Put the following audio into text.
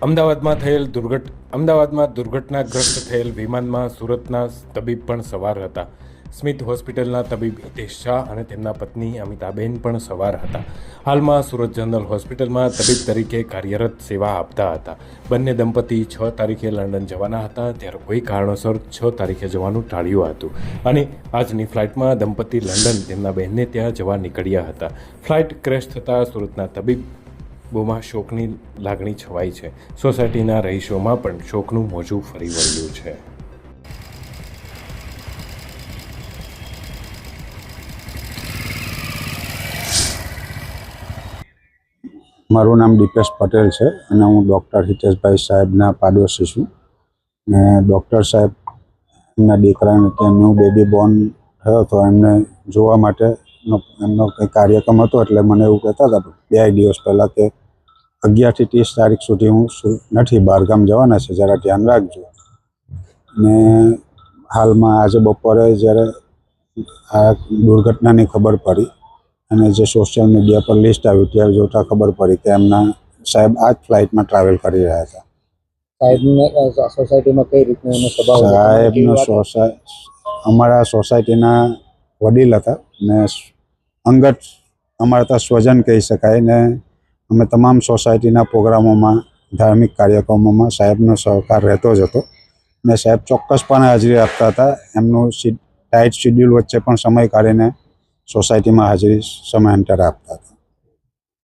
અમદાવાદમાં થયેલ દુર્ઘટ, અમદાવાદમાં દુર્ઘટનાગ્રસ્ત થયેલ વિમાનમાં સુરતના તબીબ પણ સવાર હતા. સ્મિત હોસ્પિટલના તબીબ હિતેશ શાહ અને તેમના પત્ની અમિતાબેન પણ સવાર હતા. હાલમાં સુરત જનરલ હોસ્પિટલમાં તબીબ તરીકે કાર્યરત સેવા આપતા હતા. બંને દંપતી છ તારીખે લંડન જવાના હતા. ત્યારે કોઈ કારણોસર છ તારીખે જવાનું ટાળ્યું હતું. અને આજની ફ્લાઇટમાં દંપતી લંડન તેમના બહેનને ત્યાં જવા નીકળ્યા હતા. ફ્લાઇટ ક્રેશ થતાં સુરતના તબીબ બોમાં શોકની લાગણી છવાઈ છે. સોસાયટીના રહીશોમાં પણ શોકનું મોજું ફરી વળ્યું છે. મારું નામ દીપેશ પટેલ છે અને હું ડૉક્ટર હિતેશભાઈ સાહેબના પાડોશી છું. ને ડૉક્ટર સાહેબ એમના દીકરાને ત્યાં ન્યૂ બેબી બોર્ન થયો હતો. એમને જોવા માટે એમનો કંઈ કાર્યક્રમ હતો એટલે મને એવું કહેતા હતા બે દિવસ પહેલાં કે અગિયારથી ત્રીસ તારીખ સુધી હું નથી બહારગામ જવાના છે જરા ધ્યાન રાખજો ને હાલમાં આજે બપોરે જ્યારે આ દુર્ઘટનાની ખબર પડી અને જે સોશિયલ મીડિયા પર લિસ્ટ આવ્યું ત્યારે જોતાં ખબર પડી કે એમના સાહેબ આ જ ફ્લાઇટમાં ટ્રાવેલ કરી રહ્યા હતા સાહેબને સોસાયટીમાં કઈ રીતનો એનો સ્વભાવ હતો? સાહેબનો સોસાય અમારા સોસાયટીના વડીલ હતા ને અંગત અમારા ત્યાં સ્વજન કહી શકાય ને અમે તમામ સોસાયટીના પ્રોગ્રામોમાં, ધાર્મિક કાર્યક્રમોમાં સાહેબનો સહકાર રહેતો જ હતો. ને સાહેબ ચોક્કસપણે હાજરી આપતા હતા. એમનું ટાઈટ શિડ્યુલ વચ્ચે પણ સમય કાઢીને સોસાયટીમાં હાજરી સમયાંતરે આપતા હતા.